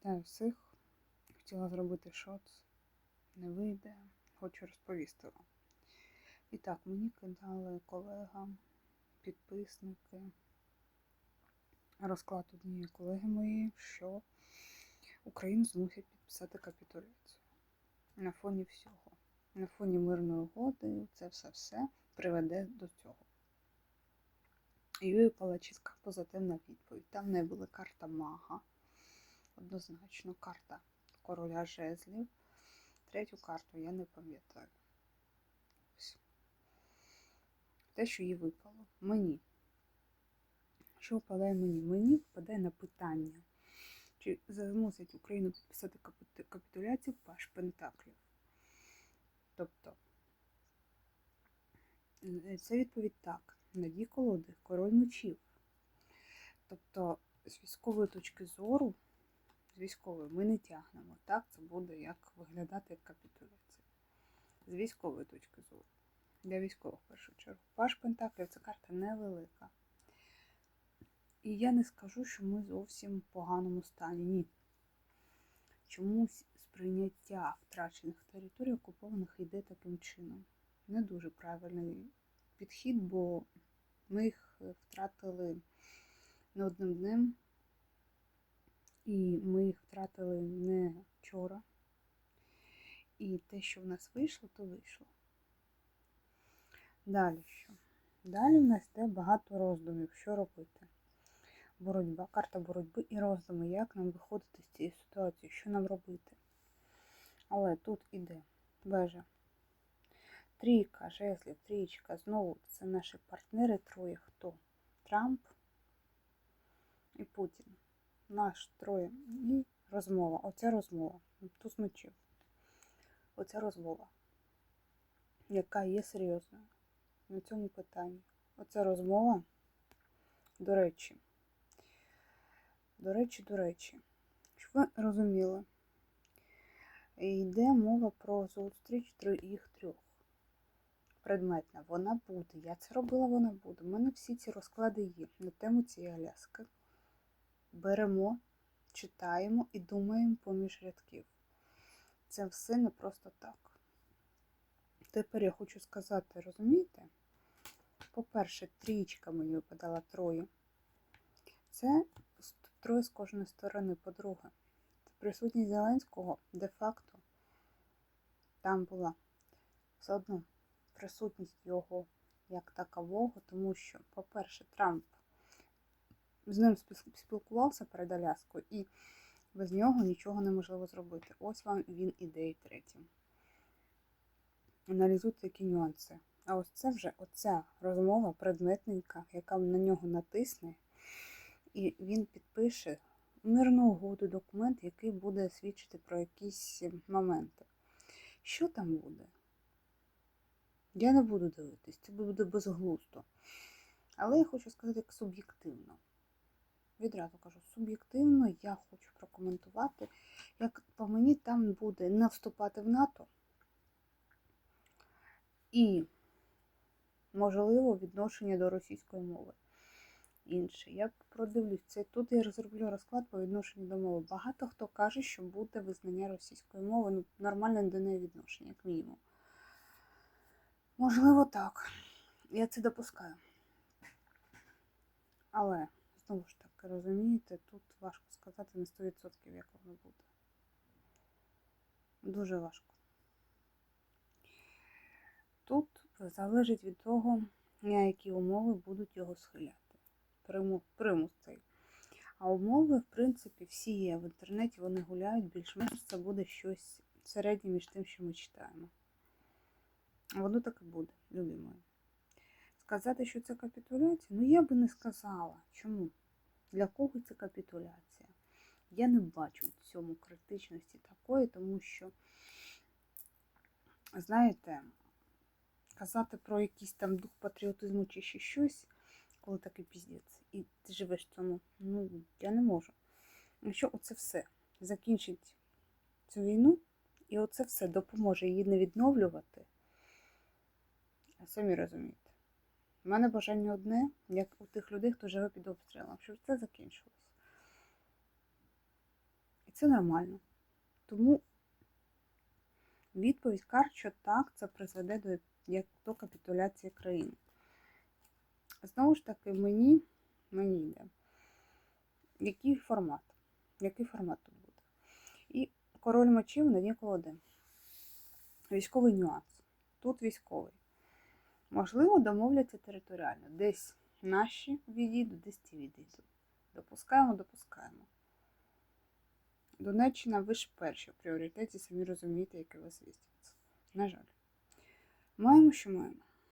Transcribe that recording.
Вітаю всіх. Хотіла зробити шоц. Не вийде. Хочу розповісти вам. І так, мені кидали колега, підписники, розклад однієї колеги моєї, що Україну змусять підписати капітуляцію. На фоні всього. На фоні мирної угоди це все-все приведе до цього. І випала позитивна відповідь. Там не була карта мага однозначно карта короля жезлів. Третю карту я не пам'ятаю. Ось. Те, що їй випало. Мені. Що впадає мені? Мені впадає на питання. Чи змусить Україну підписати капітуляцію Паш Пентаклів? Тобто, е, це відповідь так. На дні колоди король мечів. Тобто, з військової точки зору, з військової ми не тягнемо. Так, це буде як виглядати як капітуляція. З військової точки зору. Для військових в першу чергу. Паш Пентаклів це карта невелика. І я не скажу, що ми зовсім в поганому стані. Ні. Чомусь сприйняття втрачених територій окупованих йде таким чином. Не дуже правильний підхід, бо ми їх втратили не одним днем, і ми їх втратили не вчора. І те, що в нас вийшло, то вийшло. Далі що? Далі в нас йде багато роздумів, що робити. Боротьба, карта боротьби і роздуми, як нам виходити з цієї ситуації, що нам робити. Але тут іде вежа. Трійка, жезлів, трійка. Знову це наші партнери троє. Хто? Трамп і Путін. Наш троє. І розмова. Оця розмова. Туз мечів. Оця розмова, яка є серйозною на цьому питанні. Оця розмова, до речі, до речі, до речі, щоб ви розуміли, йде мова про зустріч їх трьох. Предметна, вона буде. Я це робила, вона буде. У мене всі ці розклади є на тему цієї Аляски. Беремо, читаємо і думаємо поміж рядків. Це все не просто так. Тепер я хочу сказати, розумієте? По-перше, трічка мені випадала троє. Це троє з кожної сторони. По-друге, присутність Зеленського де-факто там була все одно присутність його як такового, тому що, по-перше, Трамп з ним спілкувався перед Аляскою, і без нього нічого неможливо зробити. Ось вам він ідеї третім. Аналізуйте такі нюанси. А ось це вже оця розмова предметненька, яка на нього натисне, і він підпише мирну угоду, документ, який буде свідчити про якісь моменти. Що там буде? Я не буду дивитись, це буде безглуздо. Але я хочу сказати як суб'єктивно. Відразу кажу, суб'єктивно я хочу прокоментувати, як по мені там буде не вступати в НАТО і, можливо, відношення до російської мови. Інше. Я продивлюсь це. Тут я розроблю розклад по відношенню до мови. Багато хто каже, що буде визнання російської мови, ну, нормальне до неї відношення, як мінімум. Можливо, так. Я це допускаю. Але, знову ж таки, розумієте, тут важко сказати на 100%, як воно буде. Дуже важко. Тут залежить від того, які умови будуть його схиляти. Примус цей. А умови, в принципі, всі є в інтернеті, вони гуляють, більш-менш це буде щось середнє між тим, що ми читаємо. Воно так і буде, любі мої. Сказати, що це капітуляція? Ну, я би не сказала. Чому? Для кого це капітуляція? Я не бачу в цьому критичності такої, тому що, знаєте, казати про якийсь там дух патріотизму чи ще щось, коли такий піздець, і ти живеш в цьому, ну, я не можу. Якщо оце все закінчить цю війну, і оце все допоможе її не відновлювати, самі розумієте. У мене бажання одне, як у тих людей, хто живе під обстрілом, щоб це закінчилось. І це нормально. Тому відповідь карт, що так, це призведе до, як до капітуляції країни. Знову ж таки, мені, мені йде. Який формат? Який формат тут буде? І король мечів на дні колоди. Військовий нюанс. Тут військовий. Можливо, домовляться територіально. Десь наші відійдуть, десь ті відійдуть. Допускаємо, допускаємо. Донеччина, ви ж перші в пріоритеті, самі розумієте, яке у вас віститься. На жаль. Маємо, що маємо.